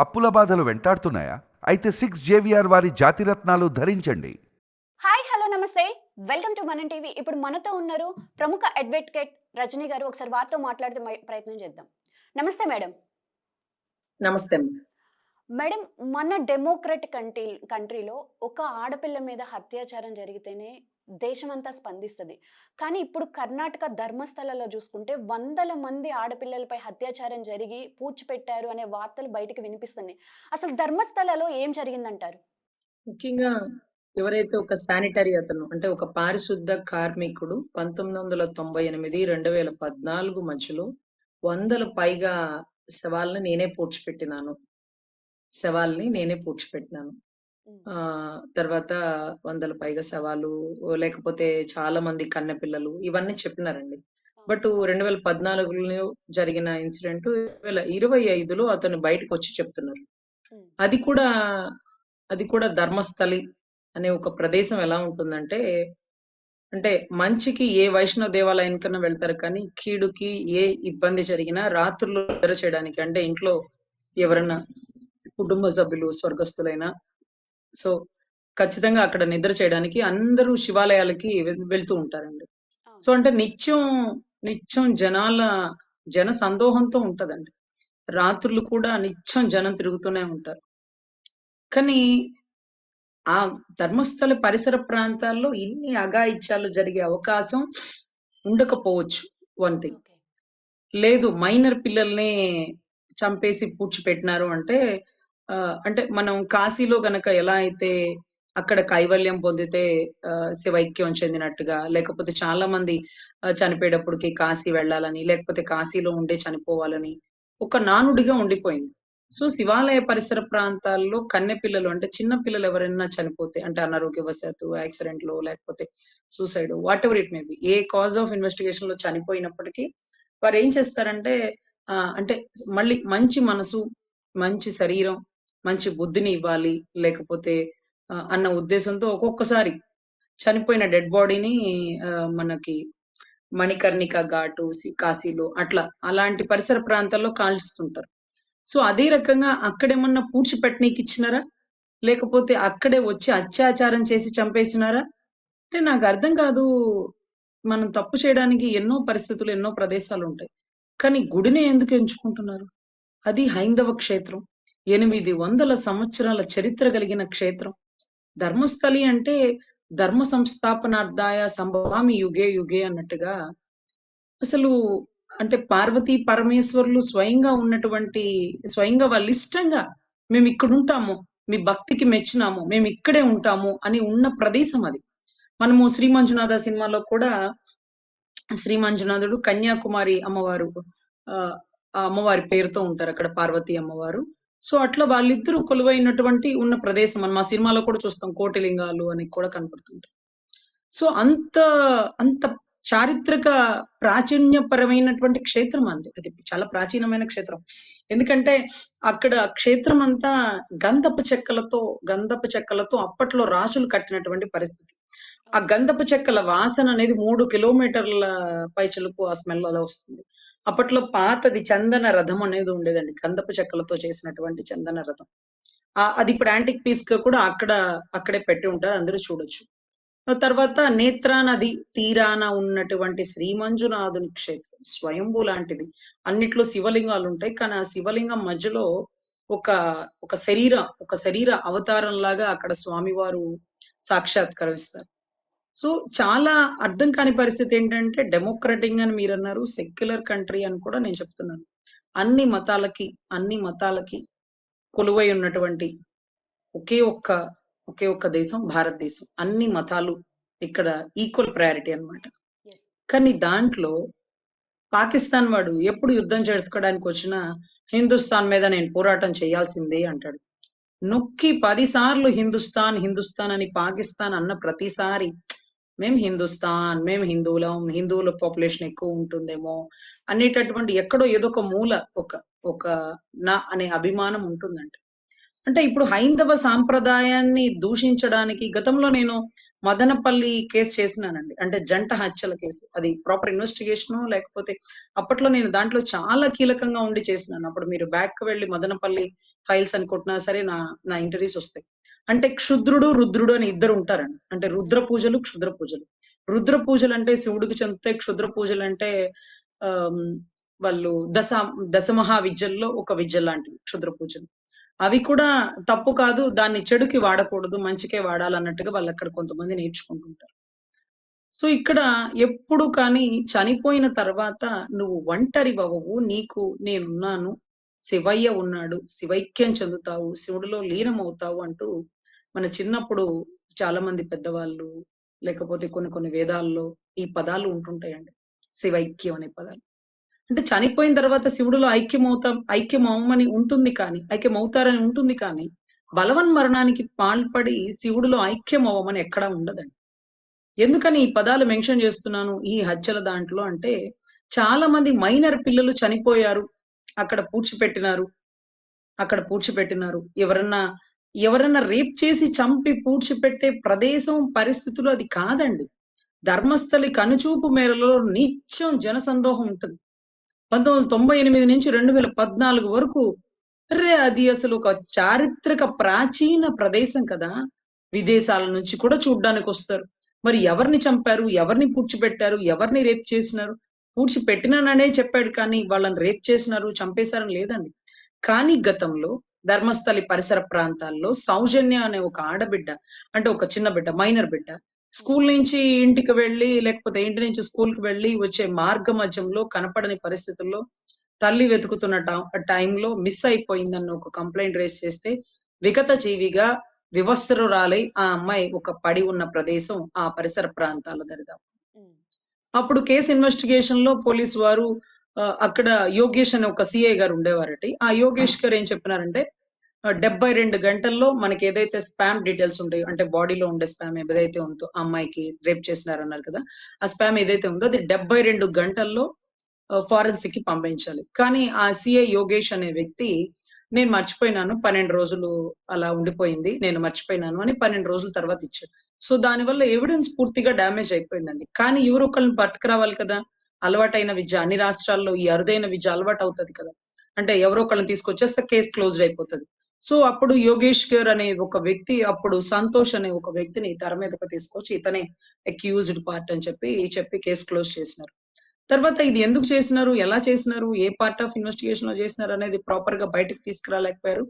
అప్పుల బాధలు వెంటాడుతున్నాయా? అయితే సిక్స్ జేవిఆర్ వారి జాతిరత్నాలు ధరించండి. Hi hello namaste. Welcome to Mana TV. ఇప్పుడు మనతో ఉన్నారు ప్రముఖ అడ్వకేట్ రజనీ గారు. ఒకసారి వారితో మాట్లాడే మ- ప్రయత్నం చేద్దాం. నమస్తే మేడం. నమస్తే. మేడం మన డెమోక్రటిక్ కంట్రీ కంట్రీలో ఒక ఆడపిల్ల మీద అత్యాచారం జరిగితేనే దేశమంతా స్పందిస్తుంది. కానీ ఇప్పుడు కర్ణాటక ధర్మస్థలలో చూసుకుంటే వందల మంది ఆడపిల్లలపై అత్యాచారం జరిగి పూడ్చిపెట్టారు అనే వార్తలు బయటకు వినిపిస్తున్నాయి. అసలు ధర్మస్థలలో ఏం జరిగిందంటారు? ముఖ్యంగా ఎవరైతే ఒక శానిటరీ అతను అంటే ఒక పారిశుద్ధ కార్మికుడు పంతొమ్మిది వందల తొంభై ఎనిమిది రెండు వేల పద్నాలుగు మధ్యలో వందల పైగా శవాలను నేనే పూడ్చిపెట్టినాను. శవాల్ని నేనే పూడ్చిపెట్టినాను. ఆ తర్వాత వందల పైగా శవాలు లేకపోతే చాలా మంది కన్నె పిల్లలు ఇవన్నీ చెప్పినారండి. బట్ రెండు వేల పద్నాలుగులో జరిగిన ఇన్సిడెంట్ వేల ఇరవై ఐదులో అతను బయటకు వచ్చి చెప్తున్నారు. అది కూడా అది కూడా ధర్మస్థలి అనే ఒక ప్రదేశం ఎలా ఉంటుందంటే అంటే మంచికి ఏ వైష్ణవ దేవాలయం కన్నా వెళ్తారు కానీ కీడుకి ఏ ఇబ్బంది జరిగినా రాత్రులు నిద్ర చేయడానికి అంటే ఇంట్లో ఎవరన్నా కుటుంబ సభ్యులు స్వర్గస్థులైనా. సో ఖచ్చితంగా అక్కడ నిద్ర చేయడానికి అందరూ శివాలయాలకి వెళ్తూ ఉంటారండి. సో అంటే నిత్యం నిత్యం జనాల జన సందోహంతో ఉంటదండి. రాత్రులు కూడా నిత్యం జనం తిరుగుతూనే ఉంటారు. కానీ ఆ ధర్మస్థల పరిసర ప్రాంతాల్లో ఇన్ని అఘాయిత్యాలు జరిగే అవకాశం ఉండకపోవచ్చు వన్ థింగ్. లేదు మైనర్ పిల్లల్ని చంపేసి పూడ్చిపెట్టినారు అంటే అంటే మనం కాశీలో గనక ఎలా అయితే అక్కడ కైవల్యం పొందితే ఆ, శివైక్యం చెందినట్టుగా లేకపోతే చాలా మంది చనిపోయేటప్పటికి కాశీ వెళ్ళాలని లేకపోతే కాశీలో ఉండే చనిపోవాలని ఒక నానుడిగా ఉండిపోయింది. సో శివాలయ పరిసర ప్రాంతాల్లో కన్నె పిల్లలు అంటే చిన్న పిల్లలు ఎవరైనా చనిపోతే అంటే అనారోగ్యవశాత్తు యాక్సిడెంట్లో లేకపోతే suicide whatever it may be a cause of ఇన్వెస్టిగేషన్లో చనిపోయినప్పటికీ వారు ఏం చేస్తారంటే ఆ, అంటే మళ్ళీ మంచి మనసు మంచి శరీరం మంచి బుద్ధిని ఇవ్వాలి లేకపోతే అన్న ఉద్దేశంతో ఒక్కొక్కసారి చనిపోయిన డెడ్ బాడీని మనకి మణికర్ణిక ఘాటు కాశీలు అట్లా అలాంటి పరిసర ప్రాంతాల్లో కాల్చుతుంటారు. సో అదే రకంగా అక్కడేమన్నా పూడ్చిపెట్టనీకి ఇచ్చినారా? లేకపోతే అక్కడే వచ్చి అత్యాచారం చేసి చంపేసినారా? అంటే నాకు అర్థం కాదు. మనం తప్పు చేయడానికి ఎన్నో పరిస్థితులు ఎన్నో ప్రదేశాలు ఉంటాయి. కానీ గుడిని ఎందుకు ఎంచుకుంటున్నారు? అది హైందవ క్షేత్రం. ఎనిమిది వందల సంవత్సరాల చరిత్ర కలిగిన క్షేత్రం. ధర్మస్థలి అంటే ధర్మ సంస్థాపనార్థాయ సంభవామి యుగే యుగే అన్నట్టుగా. అసలు అంటే పార్వతీ పరమేశ్వరులు స్వయంగా ఉన్నటువంటి స్వయంగా వాళ్ళు ఇష్టంగా మేము ఇక్కడ ఉంటాము మీ భక్తికి మెచ్చినాము మేము ఇక్కడే ఉంటాము అని ఉన్న ప్రదేశం అది. మనము శ్రీ మంజునాథ సినిమాలో కూడా శ్రీ మంజునాథుడు కన్యాకుమారి అమ్మవారు ఆ ఆ అమ్మవారి పేరుతో ఉంటారు అక్కడ పార్వతీ అమ్మవారు. సో అట్లా వాళ్ళిద్దరూ కొలువైనటువంటి ఉన్న ప్రదేశం అని మా సినిమాలో కూడా చూస్తాం కోటిలింగాలు అని కూడా కనపడుతుంటాయి. సో అంత అంత చారిత్రక ప్రాచీన్యపరమైనటువంటి క్షేత్రం అండి. అది చాలా ప్రాచీనమైన క్షేత్రం. ఎందుకంటే అక్కడ క్షేత్రం అంతా గంధపు చెక్కలతో గంధపు చెక్కలతో అప్పట్లో రాజులు కట్టినటువంటి పరిస్థితి. ఆ గంధపు చెక్కల వాసన అనేది మూడు కిలోమీటర్ల పైచలకు ఆ స్మెల్ అలా వస్తుంది. అప్పట్లో పాతది చందన రథం అనేది ఉండేదండి. గంధపు చెక్కలతో చేసినటువంటి చందన రథం. అది ఇప్పుడు యాంటిక్ పీస్గా కూడా అక్కడ అక్కడే పెట్టి ఉంటారు. అందరూ చూడొచ్చు. తర్వాత నేత్రా నది తీరాన ఉన్నటువంటి శ్రీ మంజునాథుని క్షేత్రం స్వయంభూ లాంటిది. అన్నిట్లో శివలింగాలు ఉంటాయి. కానీ ఆ శివలింగం మధ్యలో ఒక ఒక శరీర ఒక శరీర అవతారం లాగా అక్కడ స్వామివారు సాక్షాత్కరిస్తారు. సో చాలా అర్థం కాని పరిస్థితి ఏంటంటే డెమోక్రటిక్ అని మీరు అన్నారు సెక్యులర్ కంట్రీ అని కూడా నేను చెప్తున్నాను. అన్ని మతాలకి అన్ని మతాలకి కొలువై ఉన్నటువంటి ఒకే ఒక్క ఒకే ఒక్క దేశం భారతదేశం. అన్ని మతాలు ఇక్కడ ఈక్వల్ ప్రయారిటీ అన్నమాట. ఎస్ కానీ దాంట్లో పాకిస్తాన్ వాడు ఎప్పుడు యుద్ధం చేసుకోవడానికి వచ్చినా హిందుస్థాన్ మీద నేను పోరాటం చేయాల్సిందే అంటాడు. నొక్కి పది సార్లు హిందుస్థాన్ హిందుస్థాన్ అని పాకిస్తాన్ అన్న ప్రతిసారి మేము హిందుస్థాన్ మేము హిందువులం హిందువుల పాపులేషన్ ఎక్కువ ఉంటుందేమో అనేటటువంటి ఎక్కడో ఏదో ఒక మూల ఒక ఒక నా అనే అభిమానం ఉంటుందంట. అంటే ఇప్పుడు హైందవ సాంప్రదాయాన్ని దూషించడానికి గతంలో నేను మదనపల్లి కేసు చేసినానండి. అంటే జంట హత్యల కేసు. అది ప్రాపర్ ఇన్వెస్టిగేషన్ లేకపోతే అప్పట్లో నేను దాంట్లో చాలా కీలకంగా ఉండి చేసినాను. అప్పుడు మీరు బ్యాక్ వెళ్ళి మదనపల్లి ఫైల్స్ అని కొట్టినా సరే నా నా ఇంటర్వ్యూస్ వస్తాయి. అంటే క్షుద్రుడు, రుద్రుడు అని ఇద్దరు ఉంటారండి. అంటే రుద్ర పూజలు, క్షుద్ర పూజలు. రుద్ర పూజలు అంటే శివుడికి చెందితే క్షుద్ర పూజలు అంటే వాళ్ళు దశ దశమహా విద్యల్లో ఒక విద్య లాంటివి క్షుద్ర పూజలు. అవి కూడా తప్పు కాదు. దాన్ని చెడుకి వాడకూడదు. మంచికే వాడాలన్నట్టుగా వాళ్ళు అక్కడ కొంతమంది నేర్చుకుంటుంటారు. సో, ఇక్కడ ఎప్పుడు కానీ చనిపోయిన తర్వాత నువ్వు ఒంటరివవ్వవు. నీకు నేనున్నాను. శివయ్య ఉన్నాడు. శివైక్యం చెందుతావు. శివుడిలో లీనమవుతావు అంటూ మన చిన్నప్పుడు చాలా మంది పెద్దవాళ్ళు లేకపోతే కొన్ని కొన్ని వేదాల్లో ఈ పదాలు ఉంటుంటాయండి. శివైక్యం అనే పదాలు. అంటే చనిపోయిన తర్వాత శివుడిలో ఐక్యమవుతాం ఐక్యమవ్వమని ఉంటుంది కానీ ఐక్యమవుతారని ఉంటుంది కానీ, బలవన్ మరణానికి పాల్పడి శివుడిలో ఐక్యమవ్వమని ఎక్కడా ఉండదండి. ఎందుకని ఈ పదాలు మెన్షన్ చేస్తున్నాను ఈ హత్యల దాంట్లో అంటే, చాలా మంది మైనర్ పిల్లలు చనిపోయారు. అక్కడ పూడ్చిపెట్టినారు. అక్కడ పూడ్చిపెట్టినారు. ఎవరన్నా, ఎవరన్నా రేప్ చేసి చంపి పూడ్చిపెట్టే ప్రదేశం, పరిస్థితులు అది కాదండి. ధర్మస్థలి కనుచూపు మేరలో నిత్యం జనసందోహం ఉంటుంది 1998 నుంచి 2014 వరకు అరే అది అసలు ఒక చారిత్రక ప్రాచీన ప్రదేశం కదా! విదేశాల నుంచి కూడా చూడ్డానికి వస్తారు మరి ఎవరిని చంపారు? ఎవరిని పూడ్చిపెట్టారు? ఎవరిని రేప్ చేసినారు? పూడ్చిపెట్టినాననే చెప్పాడు కానీ, వాళ్ళని రేప్ చేసినారు, చంపేశారని లేదండి. కానీ గతంలో ధర్మస్థలి పరిసర ప్రాంతాల్లో సౌజన్య అనే ఒక ఆడబిడ్డ, అంటే ఒక చిన్న బిడ్డ, మైనర్ బిడ్డ స్కూల్ నుంచి ఇంటికి వెళ్ళి, లేకపోతే ఇంటి నుంచి స్కూల్‌కి వెళ్ళి వచ్చే మార్గ మధ్యంలో కనపడని పరిస్థితుల్లో తల్లి వెతుకుతున్న ట టైంలో మిస్ అయిపోయిందన్న ఒక కంప్లెయింట్ రైజ్ చేస్తే, విగత జీవిగా వివస్త్రురాలై ఆ అమ్మాయి ఒక పడి ఉన్న ప్రదేశం ఆ పరిసర ప్రాంతాల దరిదాపు. అప్పుడు కేస్ ఇన్వెస్టిగేషన్‌లో పోలీస్ వారు అక్కడ యోగేష్ అనే ఒక సీఐ గారు ఉండేవారట. ఆ యోగేష్ గారు ఏం చెప్పినారంటే డెబ్బై రెండు గంటల్లో మనకి ఏదైతే స్పామ్ డీటెయిల్స్ ఉంటాయో, అంటే బాడీలో ఉండే స్పామ్ ఏదైతే ఉందో అమ్మాయికి రేప్ చేసినారన్నారు కదా! ఆ స్పామ్ ఏదైతే ఉందో అది 72 గంటల్లో ఫారెన్సిక్కి పంపించాలి. కానీ ఆ సిఐ యోగేష్ అనే వ్యక్తి నేను మర్చిపోయినాను. 12 రోజులు అలా ఉండిపోయింది. నేను మర్చిపోయినాను అని 12 రోజుల తర్వాత ఇచ్చారు. సో, దానివల్ల ఎవిడెన్స్ పూర్తిగా డ్యామేజ్ అయిపోయిందండి. కానీ ఎవరో ఒకరిని పట్టుకురావాలి కదా! అలవాటైన విద్య అన్ని రాష్ట్రాల్లో ఈ అరుదైన విద్య అలవాటు అవుతుంది కదా! అంటే ఎవరో ఒకళ్ళని తీసుకొచ్చేస్తే కేస్ క్లోజ్ అయిపోతది. సో, అప్పుడు యోగేష్ గారు అనే ఒక వ్యక్తి అప్పుడు సంతోష్ అనే ఒక వ్యక్తిని తెర మీదకి తీసుకొచ్చి ఇతనే అక్యూజ్డ్ పార్ట్ అని చెప్పి, చెప్పి కేస్ క్లోజ్ చేసినారు. తర్వాత ఇది ఎందుకు చేసినారు? ఎలా చేసినారు? ఏ పార్ట్ ఆఫ్ ఇన్వెస్టిగేషన్‌లో చేసినారు అనేది ప్రాపర్‌గా బయటకి తీసుకురాలేకపోయారు.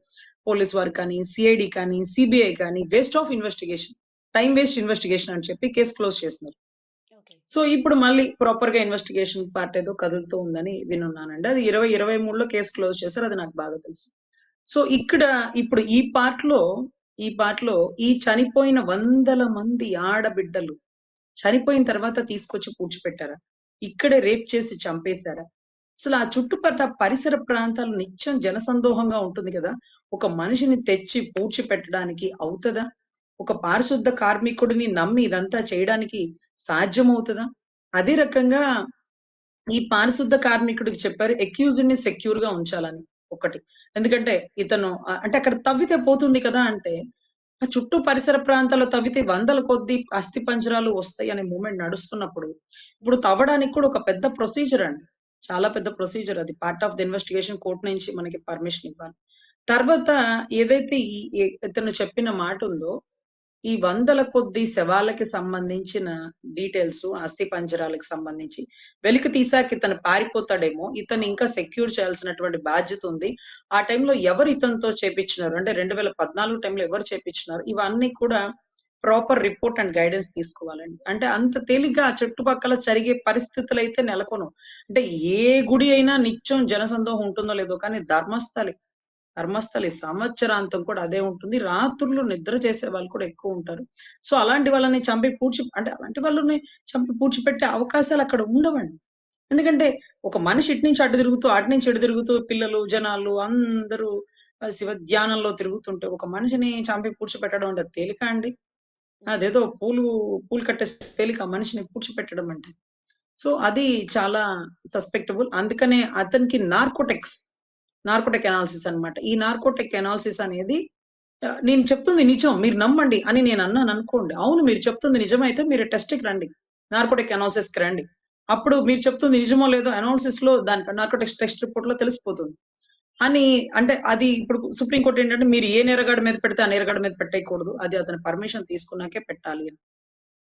పోలీస్ వారు కానీ, సీఐడీ కానీ, సీబీఐ కానీ waste of investigation. Time waste investigation అని చెప్పి కేస్ క్లోజ్ చేసినారు. సో, ఇప్పుడు మళ్ళీ ప్రాపర్‌గా ఇన్వెస్టిగేషన్ పార్ట్ ఏదో కదులుతూ ఉందని వినున్నానండి. అది 2023లో కేస్ క్లోజ్ చేశారు. అది నాకు బాగా తెలుసు. సో, ఇక్కడ ఇప్పుడు ఈ పార్ట్‌లో, ఈ పాటలో ఈ చనిపోయిన వందల మంది ఆడబిడ్డలు చనిపోయిన తర్వాత తీసుకొచ్చి పూడ్చిపెట్టారా? ఇక్కడే రేప్ చేసి చంపేశారా? అసలు ఆ చుట్టుపక్కల పరిసర ప్రాంతాలు నిత్యం జనసందోహంగా ఉంటుంది కదా ఒక మనిషిని తెచ్చి పూడ్చిపెట్టడానికి అవుతదా? ఒక పారిశుద్ధ కార్మికుడిని నమ్మి ఇదంతా చేయడానికి సాధ్యమవుతుందా అదే రకంగా ఈ పారిశుద్ధ కార్మికుడికి చెప్పారు అక్యూజ్డ్‌ని సెక్యూర్‌గా ఉంచాలని ఒకటి. ఎందుకంటే ఇతను అంటే అక్కడ తవ్వితే పోతుంది కదా! అంటే ఆ చుట్టూ పరిసర ప్రాంతాల్లో తవ్వితే వందల కొద్దీ అస్థిపంజరాలు వస్తాయి అనే మూమెంట్ నడుస్తున్నప్పుడు, ఇప్పుడు తవ్వడానికి కూడా ఒక పెద్ద ప్రొసీజర్ అండి. చాలా పెద్ద ప్రొసీజర్ అది. Part of the investigation court నుంచి మనకి పర్మిషన్ ఇవ్వాలి. తర్వాత ఏదైతే ఈ ఇతను చెప్పిన మాట ఉందో ఈ వందల కొద్ది శవాలకి సంబంధించిన డీటెయిల్స్ అస్థిపంజరాలకు సంబంధించి వెలికి తీసాక ఇతను పారిపోతాడేమో, ఇతను ఇంకా సెక్యూర్ చేయాల్సినటువంటి బాధ్యత ఉంది. ఆ టైంలో ఎవరు ఇతనితో చేపిచ్చినారు? అంటే 2014 టైంలో ఎవరు చేపించినారు ఇవన్నీ కూడా ప్రాపర్ రిపోర్ట్ అండ్ గైడెన్స్ తీసుకోవాలండి. అంటే అంత తేలిగ్గా ఆ చుట్టుపక్కల జరిగే పరిస్థితులు అయితే నెలకొను అంటే ఏ గుడి అయినా నిత్యం జనసందోహం ఉంటుందో లేదో కానీ ధర్మస్థలి, ధర్మస్థలి సంవత్సరాంతం కూడా అదే ఉంటుంది. రాత్రులు నిద్ర చేసే వాళ్ళు కూడా ఎక్కువ ఉంటారు సో, అలాంటి వాళ్ళని చంపి పూడ్చి అంటే అలాంటి వాళ్ళని చంపి పూడ్చిపెట్టే అవకాశాలు అక్కడ ఉండవండి. ఎందుకంటే ఒక మనిషి ఇటు నుంచి అటు తిరుగుతూ, అటు నుంచి ఇటు తిరుగుతూ పిల్లలు, జనాలు అందరూ శివ ధ్యానంలో తిరుగుతుంటే ఒక మనిషిని చంపి పూడ్చిపెట్టడం అంటే తేలిక అండి? అదేదో పూలు పూలు కట్టే తేలిక మనిషిని పూడ్చిపెట్టడం అంటే. సో, అది చాలా సస్పెక్టబుల్. అందుకనే అతనికి నార్కోటెక్స్ నార్కోటిక్ అనాలిసిస్ అన్నమాట. ఈ నార్కోటిక్ అనాలిసిస్ అనేది నేను చెప్తుంది నిజం. మీరు నమ్మండి అని నేను అన్నాను అనుకోండి అవును మీరు చెప్తుంది నిజమైతే మీరు టెస్ట్‌కి రండి. నార్కోటిక్ అనాలిసిస్‌కి రండి. అప్పుడు మీరు చెప్తుంది నిజమో లేదో అనాలిసిస్‌లో దాని నార్కోటిక్స్ టెస్ట్ రిపోర్ట్‌లో తెలిసిపోతుంది. అని అంటే అది ఇప్పుడు సుప్రీంకోర్టు ఏంటంటే మీరు ఏ నేరగాడి మీద పెడితే ఆ నేరగాడి మీద పెట్టేయకూడదు. అది అతని పర్మిషన్ తీసుకున్నాకే పెట్టాలి అని.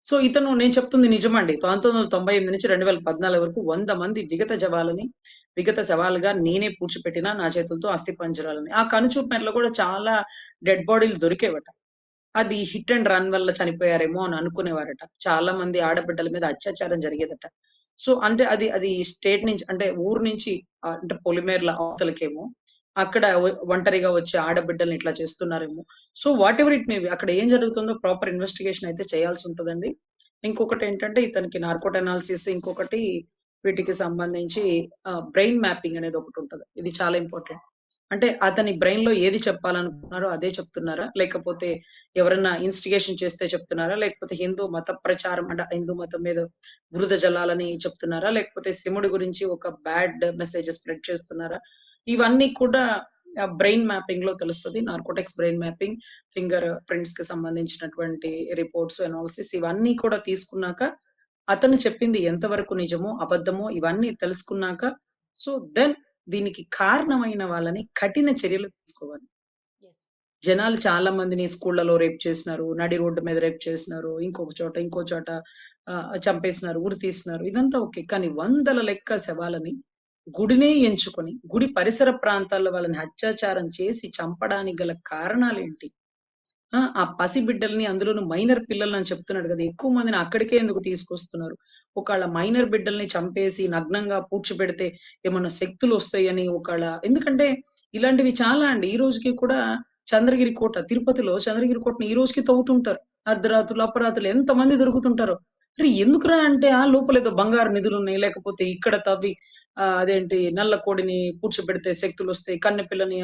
సో ఇతను నేను చెప్తుంది నిజమండి. 1998 నుంచి 2014 వరకు వంద మంది విగత జవాలని, విగత సవాలుగా నేనే పూడ్చిపెట్టిన నా చేతులతో అస్థిపంజరాలని. ఆ కనుచూపు మేరలో కూడా చాలా డెడ్ బాడీలు దొరికేవట. అది హిట్ అండ్ రన్ వల్ల చనిపోయారేమో అని అనుకునేవారట. చాలా మంది ఆడబిడ్డల మీద అత్యాచారం జరిగేదట. సో అంటే అది అది స్టేట్ నుంచి అంటే ఊరు నుంచి అంటే పొలిమేర్ల అవతలకేమో అక్కడ ఒంటరిగా వచ్చే ఆడబిడ్డల్ని ఇట్లా చేస్తున్నారేమో. So whatever it may be అక్కడ ఏం జరుగుతుందో ప్రాపర్ ఇన్వెస్టిగేషన్ అయితే చేయాల్సి ఉంటుందండి ఇంకొకటి ఏంటంటే ఇతనికి నార్కోట్ అనాలిసిస్ ఇంకొకటి వీటికి సంబంధించి బ్రెయిన్ మ్యాపింగ్ అనేది ఒకటి ఉంటుంది ఇది చాలా ఇంపార్టెంట్. అంటే అతని బ్రెయిన్లో ఏది చెప్పాలనుకున్నారో అదే చెప్తున్నారా? లేకపోతే ఎవరైనా ఇన్‌స్టిగేషన్ చేస్తే చెప్తున్నారా? లేకపోతే హిందూ మత ప్రచారం అంటే హిందూ మతం మీద బురద జల్లాలని చెప్తున్నారా? లేకపోతే శివుడి గురించి ఒక బ్యాడ్ మెసేజ్ స్ప్రెడ్ చేస్తున్నారా? ఇవన్నీ కూడా బ్రెయిన్ బ్రెయిన్ మ్యాపింగ్‌లో తెలుస్తుంది నార్కోటిక్స్ బ్రెయిన్ మ్యాపింగ్, ఫింగర్ ప్రింట్స్‌కి సంబంధించినటువంటి రిపోర్ట్స్, అనాలిసిస్ ఇవన్నీ కూడా తీసుకున్నాక అతను చెప్పింది ఎంతవరకు నిజమో, అబద్ధమో ఇవన్నీ తెలుసుకున్నాక సో దెన్ దీనికి కారణమైన వాళ్ళని కఠిన చర్యలు తీసుకోవాలి. జనాలు చాలా మందిని స్కూళ్ళలో రేప్ చేసినారు. నడి రోడ్డు మీద రేప్ చేసినారు. ఇంకొక చోట, ఇంకో చోట చంపేసినారు. ఉరి తీసినారు. ఇదంతా ఓకే. కానీ వందల లెక్క శవాలని గుడినే ఎంచుకొని, గుడి పరిసర ప్రాంతాల్లో వాళ్ళని అత్యాచారం చేసి చంపడానికి గల కారణాలేంటి? ఆ! ఆ పసిబిడ్డల్ని అందులోను మైనర్ పిల్లలని చెప్తున్నాడు కదా ఎక్కువ మందిని అక్కడికే ఎందుకు తీసుకొస్తున్నారు? ఒకళ్ళ మైనర్ బిడ్డల్ని చంపేసి నగ్నంగా పూడ్చిపెడితే ఏమన్నా శక్తులొస్తాయని ఒకళ్ళ ఎందుకంటే ఇలాంటివి చాలా అండి. ఈ రోజుకి కూడా చంద్రగిరి కోట, తిరుపతిలో చంద్రగిరి కోటని ఈ రోజుకి తవ్వుతుంటారు. అర్ధరాత్రులు, అపరాత్రులు ఎంతమంది దొరుకుతుంటారో. అరె! ఎందుకురా అంటే ఆ లోపలేదో బంగారు నిధులున్నాయి. లేకపోతే ఇక్కడ తవ్వి అదేంటి నల్ల కోడిని పూడ్చిపెడితే శక్తులు వస్తాయి కన్నెపిల్లని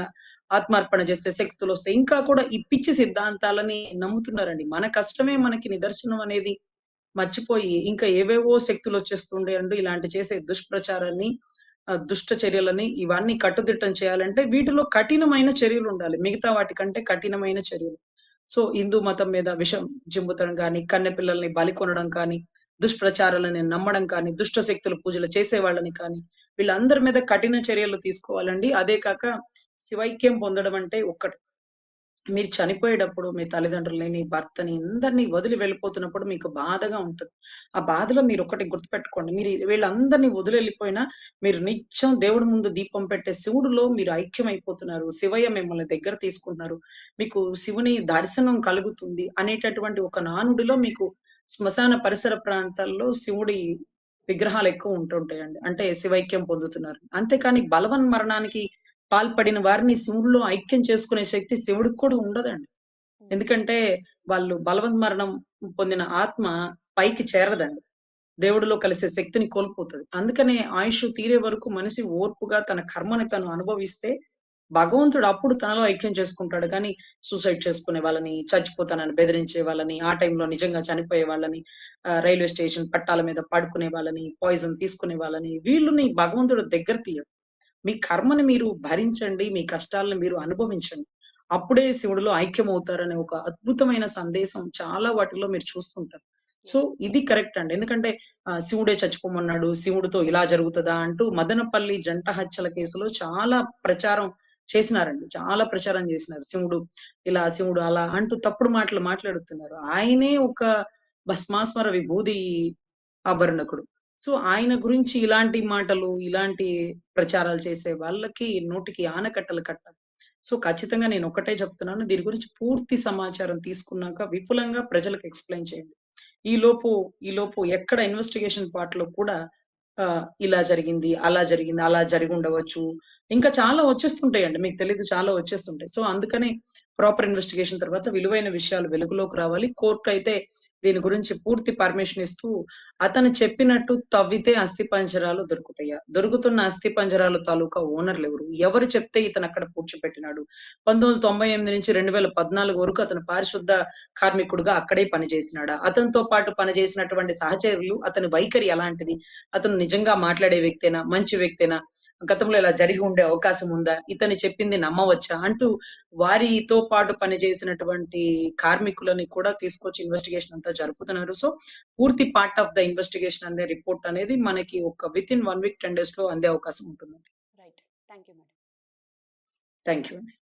ఆత్మార్పణ చేస్తే శక్తులు వస్తాయి ఇంకా కూడా ఈ పిచ్చి సిద్ధాంతాలని నమ్ముతున్నారండి. మన కష్టమే మనకి నిదర్శనం అనేది మర్చిపోయి ఇంకా ఏవేవో శక్తులు వచ్చేస్తుండే అండి ఇలాంటి చేసే దుష్ప్రచారాన్ని, దుష్ట చర్యలని ఇవన్నీ కట్టుదిట్టం చేయాలంటే వీటిలో కఠినమైన చర్యలు ఉండాలి మిగతా వాటికంటే కఠినమైన చర్యలు. సో హిందూ మతం మీద విషం జింపుతడం కానీ కన్నె పిల్లల్ని బలి కొనడం కానీ, దుష్ప్రచారాలని నమ్మడం కానీ, దుష్ట శక్తుల పూజలు చేసేవాళ్ళని కానీ, వీళ్ళందరి మీద కఠిన చర్యలు తీసుకోవాలండి. అదే కాక శివైక్యం పొందడం అంటే ఒక్కటి మీరు చనిపోయేటప్పుడు మీ తల్లిదండ్రులని, మీ భర్తని అందరినీ వదిలి వెళ్ళిపోతున్నప్పుడు మీకు బాధగా ఉంటుంది ఆ బాధలో మీరు ఒకటి గుర్తుపెట్టుకోండి. మీరు వీళ్ళందరినీ వదిలి వెళ్ళిపోయినా మీరు నిత్యం దేవుడి ముందు దీపం పెట్టే శివుడిలో మీరు ఐక్యమైపోతున్నారు. శివయ్య మిమ్మల్ని దగ్గర తీసుకుంటున్నారు. మీకు శివుని దర్శనం కలుగుతుంది అనేటటువంటి ఒక నానుడిలో మీకు శ్మశాన పరిసర ప్రాంతాల్లో శివుడి విగ్రహాలు ఎక్కువ ఉంటుంటాయండి. అంటే శివైక్యం పొందుతున్నారు. అంతేకాని బలవన్మరణానికి పాల్పడిన వారిని శివుడిలో ఐక్యం చేసుకునే శక్తి శివుడికి కూడా ఉండదండి. ఎందుకంటే వాళ్ళు బలవన్మరణం పొందిన ఆత్మ పైకి చేరదండి. దేవుడిలో కలిసే శక్తిని కోల్పోతది. అందుకనే ఆయుష్ తీరే వరకు మనిషి ఓర్పుగా తన కర్మని తను అనుభవిస్తే భగవంతుడు అప్పుడు తనలో ఐక్యం చేసుకుంటాడు కానీ సూసైడ్ చేసుకునే వాళ్ళని, చచ్చిపోతానని బెదిరించే వాళ్ళని, ఆ టైంలో నిజంగా చనిపోయే వాళ్ళని, రైల్వే స్టేషన్ పట్టాల మీద పడుకునే వాళ్ళని, పాయిజన్ తీసుకునే వాళ్ళని వీళ్ళని భగవంతుడు దగ్గర తీయడు. మీ కర్మని మీరు భరించండి. మీ కష్టాలను మీరు అనుభవించండి. అప్పుడే శివుడిలో ఐక్యమవుతారనే ఒక అద్భుతమైన సందేశం చాలా వాటిలో మీరు చూస్తుంటారు. సో ఇది కరెక్ట్ అండి. ఎందుకంటే శివుడే చచ్చిపోమన్నాడు. శివుడితో ఇలా జరుగుతుందా అంటూ మదనపల్లి జంట హత్యల కేసులో చాలా ప్రచారం చేసినారండి. చాలా ప్రచారం చేసినారు. శివుడు ఇలా, శివుడు అలా అంటూ తప్పుడు మాటలు మాట్లాడుతున్నారు. ఆయనే ఒక భస్మాస్మర విభూది ఆభరణకుడు. సో ఆయన గురించి ఇలాంటి మాటలు, ఇలాంటి ప్రచారాలు చేసే వాళ్ళకి నోటికి ఆనకట్టలు కట్టాలి. సో ఖచ్చితంగా నేను ఒకటే చెప్తున్నాను. దీని గురించి పూర్తి సమాచారం తీసుకున్నాక విపులంగా ప్రజలకు ఎక్స్‌ప్లెయిన్ చేయండి. ఈలోపు ఈలోపు ఎక్కడ ఇన్వెస్టిగేషన్ పార్ట్‌లో కూడా ఇలా జరిగింది, అలా జరిగింది, అలా జరిగి ఉండవచ్చు ఇంకా చాలా వచ్చేస్తుంటాయండి. మీకు తెలియదు చాలా వచ్చేస్తుంటాయి. సో అందుకనే ప్రాపర్ ఇన్వెస్టిగేషన్ తర్వాత విలువైన విషయాలు వెలుగులోకి రావాలి. కోర్ట్ అయితే దీని గురించి పూర్తి పర్మిషన్ ఇస్తూ అతను చెప్పినట్టు తవ్వితే అస్థిపంజరాలు దొరుకుతాయా? దొరుకుతున్న అస్థిపంజరాలు తాలూకా ఓనర్లు ఎవరు? ఎవరు చెప్తే ఇతను అక్కడ పూడ్చిపెట్టినాడు పంతొమ్మిది వందల తొంభై ఎనిమిది నుంచి రెండు వేల పద్నాలుగు వరకు అతను పారిశుద్ధ కార్మికుడుగా అక్కడే పనిచేసినాడా? అతనితో పాటు పనిచేసినటువంటి సహచరులు అతని వైఖరి ఎలాంటిది? అతను నిజంగా మాట్లాడే వ్యక్తేనా? మంచి వ్యక్తేనా? గతంలో ఇలా జరిగి ఉండే అవకాశం ఉందా? ఇతని చెప్పింది నమ్మవచ్చా? అంటూ వారితో పాటు పనిచేసినటువంటి కార్మికులని కూడా తీసుకొచ్చి ఇన్వెస్టిగేషన్ అంతా జరుపుతున్నారు. సో పూర్తి పార్ట్ ఆఫ్ ద ఇన్వెస్టిగేషన్ అనే రిపోర్ట్ అనేది మనకి ఒక within one week ten డేస్లో అందే అవకాశం ఉంటుంది right thank you thank you